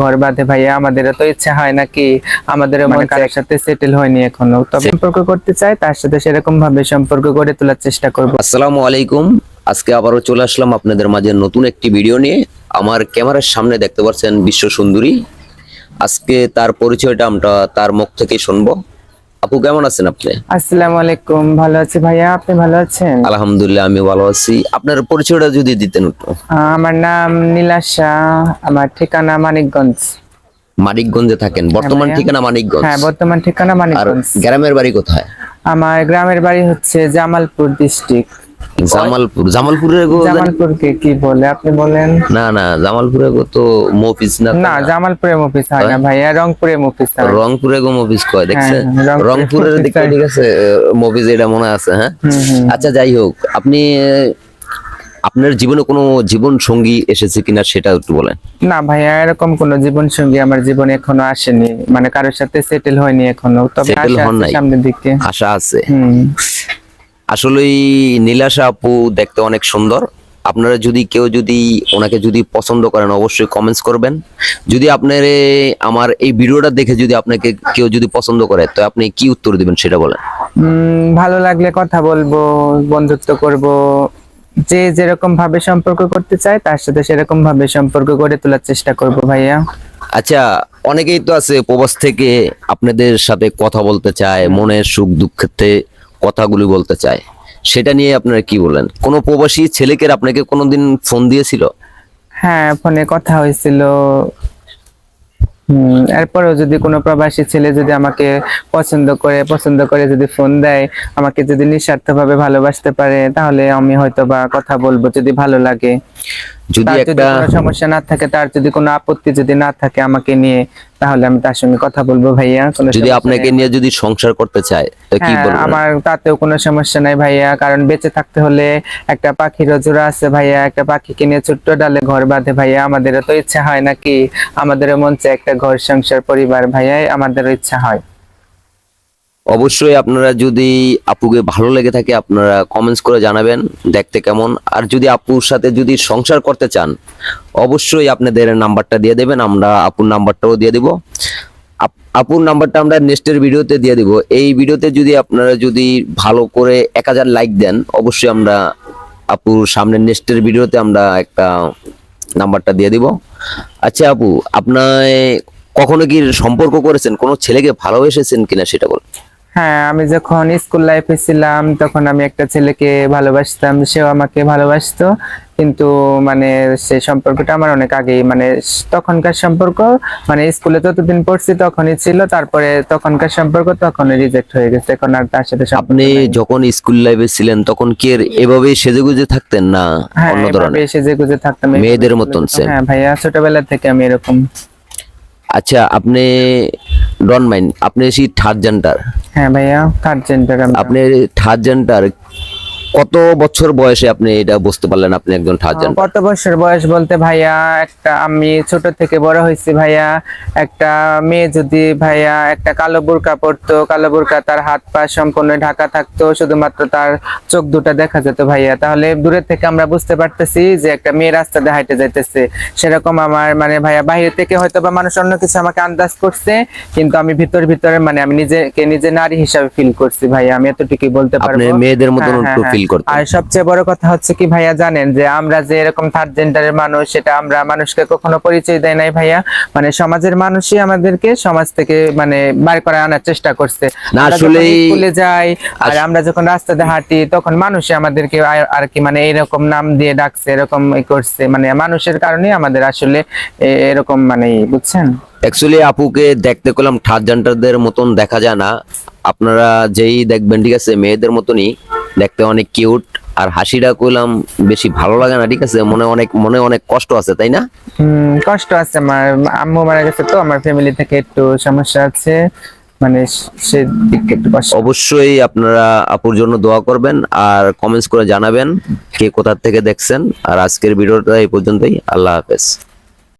ঘর বাঁধে ভাইয়া আমাদের তো ইচ্ছা হয় নাকি? আমাদের মনে কারোর সাথে সেটেল হয়নি এখনও। তবে সম্পর্ক করতে চাই তার সাথে সেরকম ভাবে সম্পর্ক গড়ে তোলার চেষ্টা করব। আসসালামু আলাইকুম। আজকে আবারও চলে আসলাম আপনাদের মাঝে নতুন একটি ভিডিও নিয়ে। আমার ক্যামেরার সামনে দেখতে পাচ্ছেন বিশ্ব সুন্দরী। আজকে তার পরিচয়টা আমরা তার মুখ থেকে শুনব। আপু কেমন আছেন আপনি? আসসালামু আলাইকুম। ভালো আছি ভাইয়া আপনি ভালো আছেন? আলহামদুলিল্লাহ আমি ভালো আছি। আপনার পরিচয়টা যদি দিতেন একটু। আমার নাম নীলাশা আমার ঠিকানা মানিকগঞ্জ। মানিকগঞ্জে থাকেন। বর্তমান ঠিকানা মানিকগঞ্জ। হ্যাঁ বর্তমান ঠিকানা মানিকগঞ্জ। গ্রামের বাড়ি কোথায়? আমার গ্রামের বাড়ি হচ্ছে জামালপুর ডিস্ট্রিক্ট। জামালপুর। জামালপুরের জামালপুরকে কি বলে? আপনি বলেন। না না জামালপুরে তো মফিস না না জামালপুরে মুফিস হয় না ভাইয়া রংপুরে মুফিস হয়। রংপুরে গো মফিস কয়? দেখছেন? হ্যাঁ, রংপুরের দিকে ঠিক আছে মফিস এটা মনে আছে হ্যাঁ। আচ্ছা যাই হোক আপনি আপনার জীবনে কোনো জীবন সঙ্গী এসেছে কিনা সেটা একটু বলেন। না ভাইয়া এরকম কোনো জীবন সঙ্গী আমার জীবনে এখনও আসেনি। মানে কারোর সাথে সেটেল হয়নি এখনও। তবে Settle আশা আছে সামনের দিকে। আশা আছে? আসলেই নীলাশা আপু দেখতে অনেক সুন্দর। আপনারা যদি কেউ যদি ওনাকে যদি পছন্দ করেন অবশ্যই কমেন্টস করবেন। যদি আপনার আমার এই ভিডিওটা দেখে যদি আপনাকে কেউ যদি পছন্দ করে তো আপনি কি উত্তর দিবেন সেটা বলেন। ভালো লাগলে কথা বলব বন্ধুত্ব করব। যে যেরকম ভাবে সম্পর্ক করতে চায় তার সাথে সেরকম ভাবে সম্পর্ক গড়ে তোলার চেষ্টা করব ভাইয়া। আচ্ছা অনেকেই তো আছে প্রবাস থেকে আপনাদের সাথে কথা বলতে চায় মনের সুখ দুঃখেতে কথাগুলি বলতে চায়। সেটা নিয়ে আপনারা কি বলেন কোনো প্রবাসী ছেলেকে আপনাকে কোনোদিন ফোন দিয়েছিল? হ্যাঁ ফোনে কথা হয়েছিল। হম, এরপরেও যদি কোনো প্রবাসী ছেলে যদি আমাকে পছন্দ করে পছন্দ করে যদি ফোন দেয়, আমাকে যদি নিঃস্বার্থ ভাবে ভালোবাসতে পারে, তাহলে আমি হয়তো বা কথা বলব যদি ভালো লাগে। যদি একটা সমস্যা না থাকে তার যদি কোনো আপত্তি যদি না থাকে আমাকে নিয়ে তাহলে আমি তার সঙ্গে কথা বলব ভাইয়া যদি আপনাকে নিয়ে যদি সংসার করতে চায় তো কি হ্যাঁ, বলবেন? আমার তাতেও কোনো সমস্যা নাই ভাইয়া কারণ বেঁচে থাকতে হলে একটা পাখির জোড়া আছে ভাইয়া একটা পাখিকে নিয়ে ছোট্ট ডালে ঘর বাঁধে ভাইয়া আমাদেরও তো ইচ্ছা হয় নাকি? আমাদেরও মন চায় একটা ঘর সংসার পরিবার ভাইয়া আমাদেরও ইচ্ছা হয়। অবশ্যই আপনারা যদি আপুকে ভালো লেগে থাকে, আপনারা কমেন্টস করে জানাবেন দেখতে কেমন। আর যদি আপুর সাথে যদি সংসার করতে চান, অবশ্যই আপনাদের নাম্বারটা দিয়ে দেবেন, আমরা আপুর নাম্বারটাও দিয়ে দিব। আপ- আপুর নাম্বারটা আমরা নেক্সটের ভিডিওতে দিয়ে দিব। এই ভিডিওতে যদি আপনারা যদি ভালো করে এক হাজার লাইক দেন, অবশ্যই আমরা আপুর সামনে নেক্সটের ভিডিওতে আমরা একটা নাম্বারটা দিয়ে দিব। আচ্ছা আপু আপনার কখনো কি সম্পর্ক করেছেন? কোনো ছেলেকে ভালোবেসেছেন কিনা সেটা বল হ্যাঁ আমি যখন স্কুল লাইফে ছিলাম তখন আমি একটা ছেলেকে ভালোবাসতাম। সেও আমাকে ভালোবাসতো। কিন্তু মানে সেই সম্পর্কটা আমার অনেক আগেই মানে তখনকার সম্পর্ক মানে স্কুলে যতদিন পড়ছি তখনই ছিল। তারপরে তখনকার সম্পর্ক তখন রিজেক্ট হয়ে গেছে। এখন আর তার সাথে আপনি যখন স্কুল লাইফে ছিলেন তখন কি এর এভাবেই সেজেগুজে থাকতেন না হ্যাঁ অন্য ধরনের? এসে যে গুজে থাকতাম এভাবে মেয়েদের মতন। হ্যাঁ ভাইয়া ছোটবেলা থেকে আমি এরকম। আচ্ছা আপনি ডন মাইন্ড আপনি সেই থার্ড জেন্টার হ্যাঁ ভাইয়া থার্ড জেন্ডার আপনি থার্ড জেন্টার কত বছর বয়সে আপনি এটা বুঝতে পারলেন? আপনি একজন থার্ড কত বছর বয়স বলতে ভাইয়া একটা আমি ছোট থেকে বড় হয়েছি ভাইয়া একটা মেয়ে যদি ভাইয়া একটা কালো বোরকা পরতো কালো বোরকা তার হাত পা সম্পূর্ণ ঢাকা থাকতো শুধুমাত্র তার চোখ দুটা দেখা যেত ভাইয়া। তাহলে দূরে থেকে আমরা বুঝতে পারতেছি যে একটা মেয়ে রাস্তা দিয়ে হাইটে যাইতেছে। সেরকম আমার মানে ভাইয়া বাইরে থেকে হয়তো বা মানুষ অন্য কিছু আমাকে আন্দাজ করছে কিন্তু আমি ভিতর ভিতরে মানে আমি নিজেকে নিজে নারী হিসাবে ফিল করছি ভাইয়া। আমি এতটুকুই বলতে পারব। মেয়েদের মতন একটু হ্যাঁ, ফিল করতেন আর সবচেয়ে বড় কথা হচ্ছে কি ভাইয়া জানেন যে আমরা যে এরকম থার্ড জেন্ডারের মানুষ সেটা আমরা মানুষকে কখনো পরিচয় দেয় নাই ভাইয়া। মানে সমাজের মানুষই আমাদেরকে সমাজ থেকে মানে বার করে আনার চেষ্টা করছে। না, আসলেই- স্কুলে যাই আর আমরা যখন রাস্তাতে হাঁটি তখন মানুষই আমাদেরকে আর- কি মানে এরকম নাম দিয়ে ডাকছে এরকম করছে। মানে মানুষের কারণে আমাদের আসলে এরকম মানে বুঝছেন? অ্যাকচুয়ালি আপুকে দেখতে করলাম থার্ড জেন্টারদের মতন দেখা যায় না। আপনারা যেই দেখবেন ঠিক আছে মেয়েদের মতনই দেখতে অনেক কিউট আর হাসিটা করলাম বেশি ভালো লাগে না ঠিক আছে মনে অনেক মনে অনেক কষ্ট আছে তাই না? কষ্ট আছে আমার আম্মু মারা গেছে তো আমার ফ্যামিলি থেকে একটু সমস্যা আছে মানে সে দিক একটু কষ্ট। অবশ্যই আপনারা আপুর জন্য দোয়া করবেন আর কমেন্টস করে জানাবেন কে কোথা থেকে দেখছেন আর আজকের ভিডিওটা এই পর্যন্তই আল্লাহ হাফেজ।